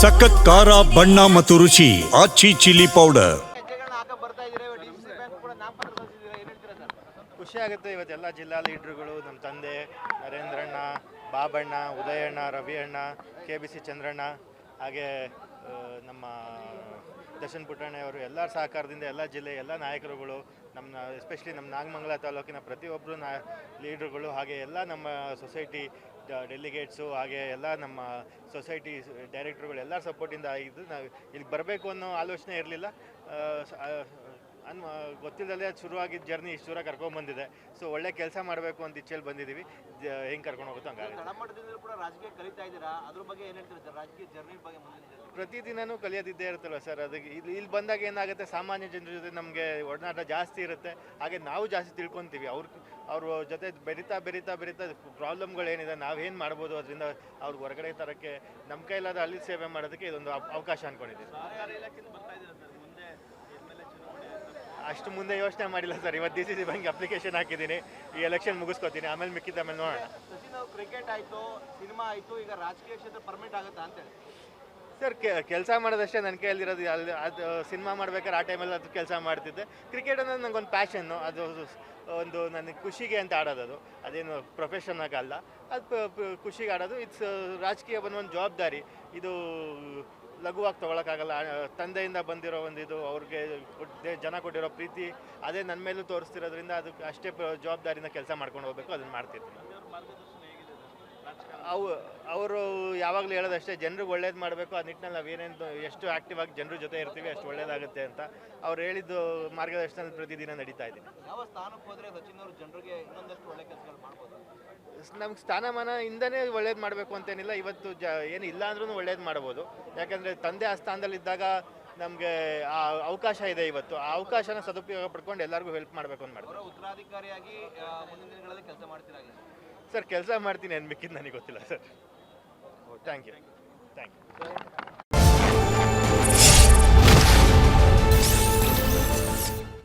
ಸಖತ್ ಖಾರ, ಬಣ್ಣ ಮತ್ತು ರುಚಿ ಆಚಿ ಚಿಲ್ಲಿ ಪೌಡರ್. ಖುಷಿ ಆಗುತ್ತೆ ಇವತ್ತೆಲ್ಲ ಜಿಲ್ಲಾ ಲೀಡ್ರುಗಳು, ನಮ್ಮ ತಂದೆ ನರೇಂದ್ರಣ್ಣ, ಬಾಬಣ್ಣ, ಉದಯಣ್ಣ ರವಿ ಅಣ್ಣ ಕೆ ಬಿ ಸಿ ಚಂದ್ರಣ್ಣ, ಹಾಗೆ ನಮ್ಮ ದರ್ಶನ್ ಪುಟ್ಟಣ್ಣವರು ಎಲ್ಲ ಸಹಕಾರದಿಂದ ಎಲ್ಲ ಜಿಲ್ಲೆ ಎಲ್ಲ ನಾಯಕರುಗಳು, ನಮ್ಮ ಎಸ್ಪೆಷಲಿ ನಮ್ಮ ನಾಗಮಂಗಲ ತಾಲೂಕಿನ ಪ್ರತಿಯೊಬ್ಬರು ನಾ ಲೀಡ್ರುಗಳು ಹಾಗೆ ಎಲ್ಲ ನಮ್ಮ ಸೊಸೈಟಿ ಡೆಲಿಗೇಟ್ಸು ಹಾಗೆ ಎಲ್ಲ ನಮ್ಮ ಸೊಸೈಟಿ ಡೈರೆಕ್ಟ್ರುಗಳು ಎಲ್ಲರ ಸಪೋರ್ಟಿಂದ ಆಗಿದ್ದು ನಾವು ಇಲ್ಲಿ ಬರಬೇಕು ಅನ್ನೋ ಆಲೋಚನೆ ಇರಲಿಲ್ಲ. ಅನ್ ಗೊತ್ತಿಲ್ಲದಲ್ಲೇ ಅದು ಶುರುವಾಗಿದ್ದ ಜರ್ನಿ ಇಷ್ಟು ದೂರ ಕರ್ಕೊಂಡ್ಬಂದಿದೆ ಸೊ ಒಳ್ಳೆ ಕೆಲಸ ಮಾಡಬೇಕು ಅಂತ ಇಚ್ಛೆಯಲ್ಲಿ ಬಂದಿದ್ದೀವಿ ಹೆಂಗೆ ಕರ್ಕೊಂಡು ಹೋಗುತ್ತೋ ಹಂಗಾಗುತ್ತೆ. ತಳಮಟ್ಟದಿಂದ ಕೂಡ ರಾಜಕೀಯ ಕಲಿತಾ ಇದ್ದೀರಾ? ಅದ್ರ ಬಗ್ಗೆ ಏನು ಹೇಳ್ತೀರಾ ಸರ್? ರಾಜಕೀಯ ಜರ್ನಿ ಬಗ್ಗೆ ಕಲಿಯೋದಿದ್ದೇ ಇರುತ್ತಲ್ಲ ಸರ್? ಅದಕ್ಕೆ ಇಲ್ಲಿ ಇಲ್ಲಿ ಬಂದಾಗ ಏನಾಗುತ್ತೆ? ಸಾಮಾನ್ಯ ಜನರ ಜೊತೆ ನಮಗೆ ಒಡನಾಟ ಜಾಸ್ತಿ ಇರುತ್ತೆ. ಹಾಗೆ ನಾವು ಜಾಸ್ತಿ ತಿಳ್ಕೊತೀವಿ. ಅವ್ರ ಅವ್ರ ಜೊತೆ ಬೆರಿತಾ ಬೆರಿತಾ ಬೆರಿತಾ ಪ್ರಾಬ್ಲಮ್ಗಳೇನಿದೆ ನಾವೇನು ಮಾಡ್ಬೋದು ಅದರಿಂದ ಅವ್ರಿಗೆ ಹೊರಗಡೆ ತರೋಕ್ಕೆ ನಮ್ಮ ಕೈಲಾದ ಅಲ್ಲಿ ಸೇವೆ ಮಾಡೋದಕ್ಕೆ ಇದೊಂದು ಅವ್- ಅವಕಾಶ ಅಂದ್ಕೊಂಡಿದ್ದೀವಿ ಅಷ್ಟು ಮುಂದೆ ಯೋಚನೆ ಮಾಡಿಲ್ಲ ಸರ್. ಇವತ್ತು D C C bank application ಹಾಕಿದ್ದೀನಿ. ಈ ಎಲೆಕ್ಷನ್ ಮುಗಿಸ್ಕೊತೀನಿ. ಆಮೇಲೆ ಮಿಕ್ಕಿದ ಆಮೇಲೆ ನೋಡೋಣ. ಸಚಿನ್ ಅವ್ರು ಕ್ರಿಕೆಟ್ ಆಯಿತು ಸಿನಿಮಾ ಆಯಿತು ಈಗ ರಾಜಕೀಯ ಕ್ಷೇತ್ರ ಪರ್ಮಿಟ್ ಆಗುತ್ತಾ ಅಂತೇಳಿ ಸರ್ ಕೆಲಸ ಮಾಡೋದಷ್ಟೇ ನನ್ನ ಕೈಯಲ್ಲಿರೋದು. ಅಲ್ಲಿ ಅದು ಸಿನಿಮಾ ಮಾಡ್ಬೇಕಾದ್ರೆ ಆ ಟೈಮಲ್ಲಿ ಅದು ಕೆಲಸ ಮಾಡ್ತಿದ್ದೆ. ಕ್ರಿಕೆಟ್ ಅಂದರೆ ನನಗೊಂದು ಪ್ಯಾಷನ್ನು ಅದು ಒಂದು ನನಗೆ ಖುಷಿಗೆ ಅಂತ ಆಡೋದು ಅದು ಅದೇನು ಪ್ರೊಫೆಷನ್ ಆಗಲ್ಲ ಅದು ಖುಷಿಗೆ ಆಡೋದು. ಇಟ್ಸ್ ರಾಜಕೀಯ ಬಂದು ಒಂದು ಜವಾಬ್ದಾರಿ. ಇದು ಲಘುವಾಗಿ ತೊಗೊಳಕ್ಕಾಗಲ್ಲ. ತಂದೆಯಿಂದ ಬಂದಿರೋ ಒಂದು ಇದು ಅವ್ರಿಗೆ ಜನ ಕೊಟ್ಟಿರೋ ಪ್ರೀತಿ, ಅದೇ ನನ್ನ ಮೇಲೂ ತೋರಿಸ್ತಿರೋದ್ರಿಂದ ಅದಕ್ಕೆ ಅಷ್ಟೇ ಜವಾಬ್ದಾರಿಯಿಂದ ಕೆಲಸ ಮಾಡ್ಕೊಂಡು ಹೋಗ್ಬೇಕು, ಅದನ್ನು ಮಾಡ್ತಿರ್ತೀನಿ ಅವು, ಅವರು ಯಾವಾಗಲೂ ಹೇಳೋದಷ್ಟೇ, ಜನರಿಗೆ ಒಳ್ಳೇದು ಮಾಡಬೇಕು, ಆ ನಿಟ್ಟಿನಲ್ಲಿ ನಾವೇನೇನು ಎಷ್ಟು ಆ್ಯಕ್ಟಿವ್ ಆಗಿ ಜನರ ಜೊತೆ ಇರ್ತೀವಿ, ಅಷ್ಟು ಒಳ್ಳೇದಾಗುತ್ತೆ ಅಂತ ಅವ್ರು ಹೇಳಿದ್ದು ಮಾರ್ಗದರ್ಶನದಲ್ಲಿ ಪ್ರತಿದಿನ ನಡೀತಾ ಇದ್ದೀನಿ ಯಾವ ಸ್ಥಾನಕ್ಕೆ ಹೋದ್ರೆ ಸಚಿನ್ ಅವರು ಜನರಿಗೆ ಇನ್ನೊಂದಷ್ಟು ಒಳ್ಳೆ ಕೆಲಸಗಳು ಮಾಡ್ಬೋದು ನಮ್ಗೆ ಸ್ಥಾನಮಾನ ಇಂದನೇ ಒಳ್ಳೇದು ಮಾಡಬೇಕು ಅಂತೇನಿಲ್ಲ. ಇವತ್ತು ಜ ಏನು ಇಲ್ಲ ಅಂದ್ರೂ ಒಳ್ಳೇದು ಮಾಡ್ಬೋದು. ಯಾಕಂದರೆ ತಂದೆ ಆ ಸ್ಥಾನದಲ್ಲಿದ್ದಾಗ ನಮಗೆ ಆ ಅವಕಾಶ ಇದೆ ಇವತ್ತು. ಆ ಅವಕಾಶನ ಸದುಪಯೋಗ ಪಡ್ಕೊಂಡು ಎಲ್ಲರಿಗೂ ಹೆಲ್ಪ್ ಮಾಡಬೇಕು ಅಂತ ಮಾಡ್ತಾರೆ ಉತ್ತರಾಧಿಕಾರಿಯಾಗಿ ಮುಂದಿನ ದಿನಗಳಲ್ಲಿ ಕೆಲಸ ಮಾಡ್ತೀರಾ ಸರ್ ಕೆಲಸ ಮಾಡ್ತೀನಿ ಏನು ಮಿಕ್ಕಿದ್ದು ನನಗೆ ಗೊತ್ತಿಲ್ಲ sir. Thank you thank you